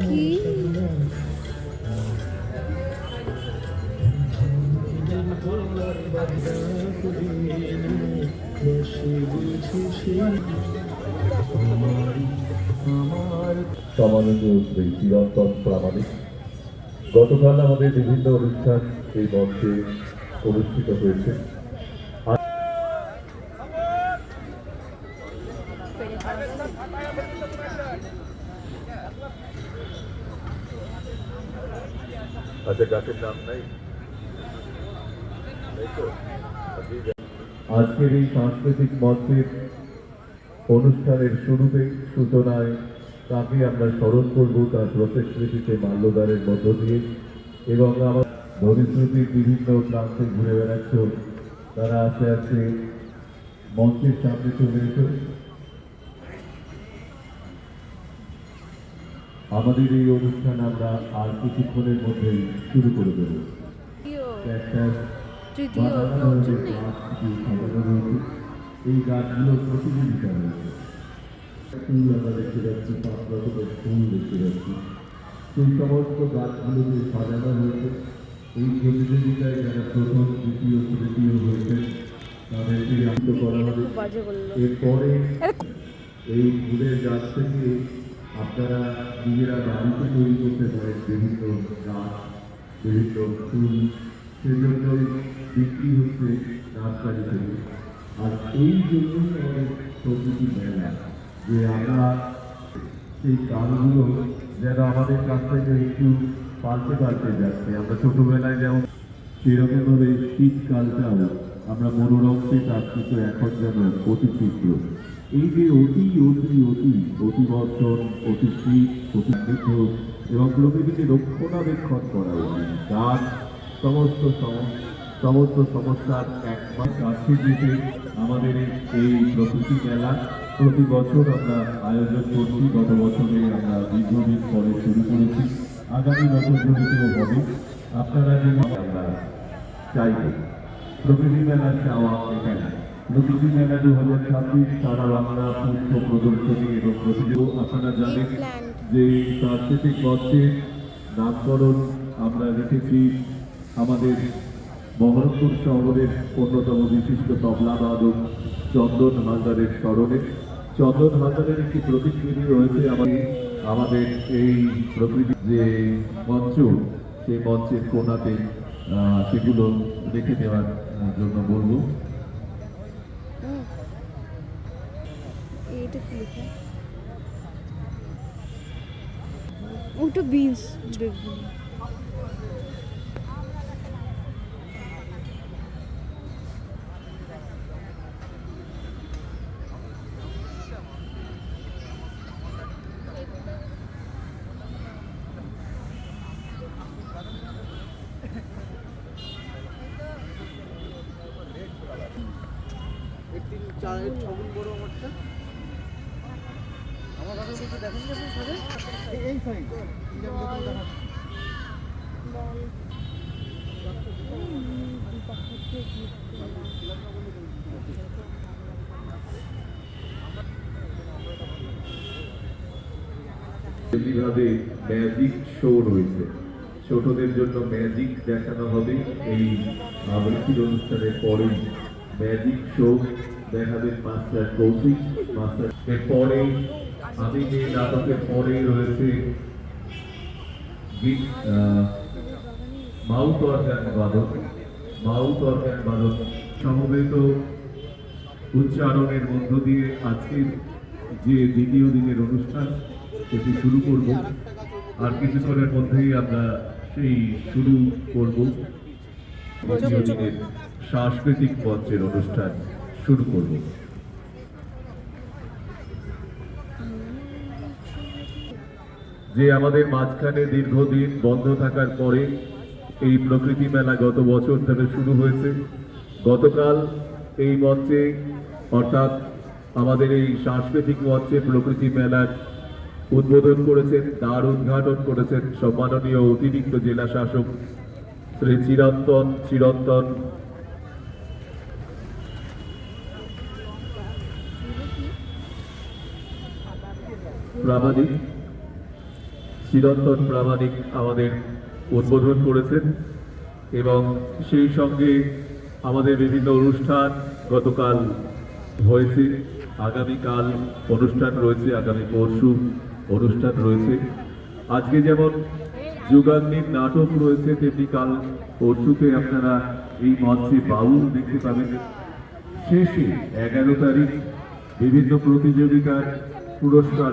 কি সমাননীয় শ্রী চিরন্তন প্রামাণিক গতকাল আমাদের বিভিন্ন অনুষ্ঠান এই মঞ্চে অনুষ্ঠিত হয়েছে। আচ্ছা গাছের নাম নাই? আজকের এই সাংস্কৃতিক মঞ্চের অনুষ্ঠানের শুরুতে সূচনায় তাকে আমরা স্মরণ করব তার প্রতিশ্রুতিতে মাল্যদানের মধ্য দিয়ে এবং আমার ভবিষ্যতের বিভিন্ন প্রান্তে ঘুরে বেড়াচ্ছ তারা আস্তে আস্তে মঞ্চের সামনে চলে এসো। আমাদের এই অনুষ্ঠান আমরা আর কিছুক্ষণের মধ্যেই শুরু করে দেব। এই গাছগুলো প্রতিযোগিতা রয়েছে। আমরা দেখতে যাচ্ছি পাঁচ রকমের দেখতে যাচ্ছি সেই সমস্ত গাছগুলোকে সাজানো হয়েছে এই প্রতিযোগিতায় যারা প্রথম দ্বিতীয় তৃতীয় হয়েছে তাদেরকে আনন্দ করা হবে এরপরে এই ফুলের গাছ থেকে আপনারা নিজেরা বাড়িতে তৈরি করতে পারেন বিভিন্ন গাছ বিভিন্ন ফুল সেজন্যই বিক্রি হচ্ছে নার্সারি থেকে আর এই জন্যই আমাদের প্রকৃতি মেলা যে আমরা সেই গানগুলো যেন আমাদের কাছ থেকে একটু পাল্টে পাল্টে যাচ্ছে আমরা ছোটবেলায় যেমন সেরকমভাবে শীতকালটাও আমরা মনোরমকে তার কিন্তু এখন যেন অতি চিত্র এই যে অতি অতি অতি অতি বর্ষণ অতি শীত অতি বৃদ্ধ এবং প্রকৃতিকে রক্ষণাবেক্ষণ করা উচিত গাছ সমস্ত সম- সমস্ত সমস্যার একমাস কাছে যেতে আমাদের এই প্রকৃতি মেলা প্রতি বছর আমরা আয়োজন করছি। গত বছরে আমরা দীর্ঘদিন পরে শুরু করেছি। আগামী বছরগুলিতেও হবে। আপনারা যদি আমরা চাইব। প্রকৃতি মেলার চাওয়া এখানে। প্রকৃতি মেলা দু হাজার ছাব্বিশ সারা বাংলা পুষ্প প্রদর্শনী এবং প্রতিযোগ আপনারা জানেন যে সাংস্কৃতিক মঞ্চের নামকরণ আমরা রেখেছি আমাদের মহরমপুর শহরের অন্যতম বিশিষ্ট তবলা বাদক চন্দন হালদারের স্মরণে। চন্দন হালদারের একটি প্রতিকৃতি রয়েছে আমাদের আমাদের এই প্রকৃতি যে মঞ্চ, সেই মঞ্চের কোনাতে সেগুলো রেখে দেওয়ার জন্য বলব। ওটা বিনস বেগুন তিন চার বড় আমারটা আমার কথা বলতে দেখেন যে আপনি এই- এই সাইড এমনিভাবে ম্যাজিক শো রয়েছে, ছোটদের জন্য ম্যাজিক দেখানো হবে এই আবৃত্তির অনুষ্ঠানের পরেই ম্যাজিক শো দেখাবেন মাস্টার কৌশিক মাস্টার এরপরে আমি যে নাটকের পরেই রয়েছে গীত মাউথ অর্গান বাদক মাউথ অর্গান বাদক সমবেত উচ্চারণের মধ্য দিয়ে আজকের যে দ্বিতীয় দিনের অনুষ্ঠান সেটি শুরু করব। আর কিছুক্ষণের মধ্যেই আমরা সেই শুরু করব। দ্বিতীয় দিনের সাংস্কৃতিক মঞ্চের অনুষ্ঠান। শুরু করব। যে আমাদের মাঝখানে দীর্ঘদিন বন্ধ থাকার পরে এই প্রকৃতি মেলা গত বছর ধরে শুরু হয়েছে। গতকাল এই মঞ্চে, অর্থাৎ আমাদের এই সাংস্কৃতিক মঞ্চে প্রকৃতি মেলার উদ্বোধন করেছেন দ্বার উদ্ঘাটন করেছেন সম্মাননীয় অতিরিক্ত জেলা শাসক শ্রী চিরন্তন চিরন্তন প্রামাণিক চিরন্তন প্রামাণিক আমাদের উদ্বোধন করেছেন এবং সেই সঙ্গে আমাদের বিভিন্ন অনুষ্ঠান গতকাল হয়েছে, আগামীকাল অনুষ্ঠান রয়েছে, আগামী পরশু অনুষ্ঠান রয়েছে। আজকে যেমন যুগান্তির নাটক রয়েছে, তেমনি কাল পরশুতে আপনারা এই মঞ্চে বাউল দেখতে পাবেন। শেষে এগারো তারিখ বিভিন্ন প্রতিযোগিতার পুরস্কার